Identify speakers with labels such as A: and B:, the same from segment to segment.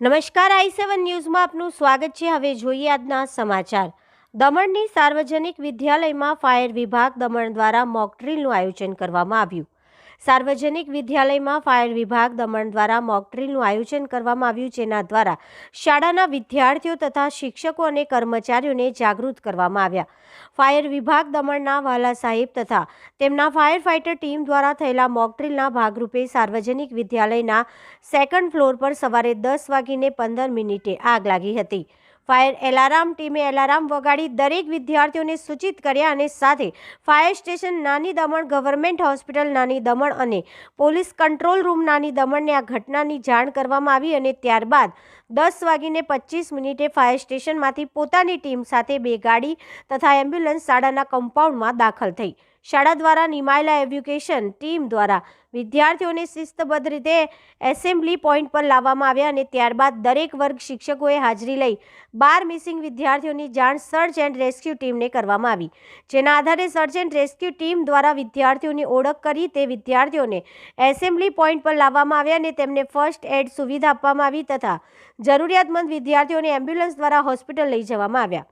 A: નમસ્કાર, આઈ સેવન ન્યૂઝમાં આપનું સ્વાગત છે. હવે જોઈએ આજના સમાચાર. દમણની સાર્વજનિક વિદ્યાલયમાં ફાયર વિભાગ દમણ દ્વારા મોકડ્રીલનું આયોજન કરવામાં આવ્યું. સાર્વજનિક વિદ્યાલયમાં ફાયર વિભાગ દમણ દ્વારા મોકડ્રીલનું આયોજન કરવામાં આવ્યું, જેના દ્વારા શાળાના વિદ્યાર્થીઓ તથા શિક્ષકો અને કર્મચારીઓને જાગૃત કરવામાં આવ્યા. ફાયર વિભાગ દમણના વાલા સાહેબ તથા તેમના ફાયર ફાઇટર ટીમ દ્વારા થયેલા મોકડ્રીલના ભાગરૂપે સાર્વજનિક વિદ્યાલયના સેકન્ડ ફ્લોર પર સવારે દસ વાગીને પંદર મિનિટે આગ લાગી હતી. ફાયર એલાર્મ ટીમે એલાર્મ વગાડી દરેક વિદ્યાર્થીઓને સૂચિત કર્યા અને સાથે ફાયર સ્ટેશન નાની દમણ, ગવર્મેન્ટ હોસ્પિટલ નાની દમણ અને પોલીસ કંટ્રોલ રૂમ નાની દમણને આ ઘટનાની જાણ કરવામાં આવી અને ત્યારબાદ દસ વાગીને પચીસ મિનિટે ફાયર સ્ટેશનમાંથી પોતાની ટીમ સાથે બે ગાડી તથા એમ્બ્યુલન્સ શાળાના કમ્પાઉન્ડમાં દાખલ થઈ. શાળા દ્વારા નિમાયેલા એજ્યુકેશન ટીમ દ્વારા વિદ્યાર્થીઓને શિસ્તબદ્ધ રીતે એસેમ્બલી પોઈન્ટ પર લાવવામાં આવ્યા અને ત્યારબાદ દરેક વર્ગ શિક્ષકોએ હાજરી લઈ બાર મિસિંગ વિદ્યાર્થીઓની જાણ સર્ચ એન્ડ રેસ્ક્યુ ટીમને કરવામાં આવી. જેના આધારે સર્ચ એન્ડ રેસ્ક્યુ ટીમ દ્વારા વિદ્યાર્થીઓની ઓળખ કરી તે વિદ્યાર્થીઓને એસેમ્બલી પોઈન્ટ પર લાવવામાં આવ્યા અને તેમને ફર્સ્ટ એડ સુવિધા આપવામાં આવી તથા જરૂરિયાતમંદ વિદ્યાર્થીઓને એમ્બ્યુલન્સ દ્વારા હોસ્પિટલ લઈ જવામાં આવ્યા.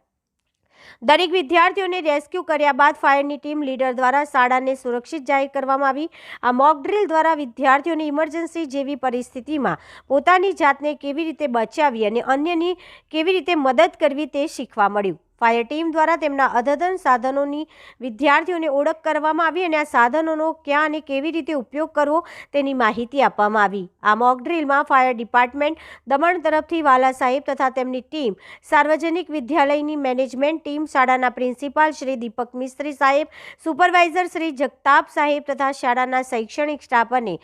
A: દરેક વિદ્યાર્થીઓને રેસ્ક્યુ કર્યા બાદ ફાયરની ટીમ લીડર દ્વારા શાળાને સુરક્ષિત જાહેર કરવામાં આવી. આ મોક ડ્રીલ દ્વારા વિદ્યાર્થીઓને ઇમરજન્સી જેવી પરિસ્થિતિમાં પોતાની જાતને કેવી રીતે બચાવી અને અન્યની કેવી રીતે મદદ કરવી તે શીખવા મળ્યું. ફાયર ટીમ દ્વારા તેમના અદ્યતન સાધનોની વિદ્યાર્થીઓને ઓળખ કરવામાં આવી અને આ સાધનોનો ક્યાં અને કેવી રીતે ઉપયોગ કરવો તેની માહિતી આપવામાં આવી. આ મોક ડ્રીલમાં ફાયર ડિપાર્ટમેન્ટ દમણ તરફથી વાલા સાહેબ તથા તેમની ટીમ, સાર્વજનિક વિદ્યાલયની મેનેજમેન્ટ ટીમ, શાળાના પ્રિન્સિપાલ શ્રી દીપક મિસ્ત્રી સાહેબ, સુપરવાઇઝર શ્રી જગતાપ સાહેબ તથા શાળાના શૈક્ષણિક સ્ટાફ અને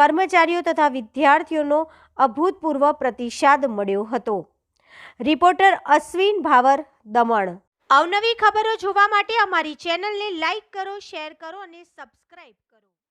A: કર્મચારીઓ તથા વિદ્યાર્થીઓનો અભૂતપૂર્વ પ્રતિસાદ મળ્યો હતો. રિપોર્ટર અશ્વિન ભાવર, દમણ. અવનવી ખબરો જોવા માટે અમારી ચેનલને લાઈક કરો, શેર કરો અને સબસ્ક્રાઈબ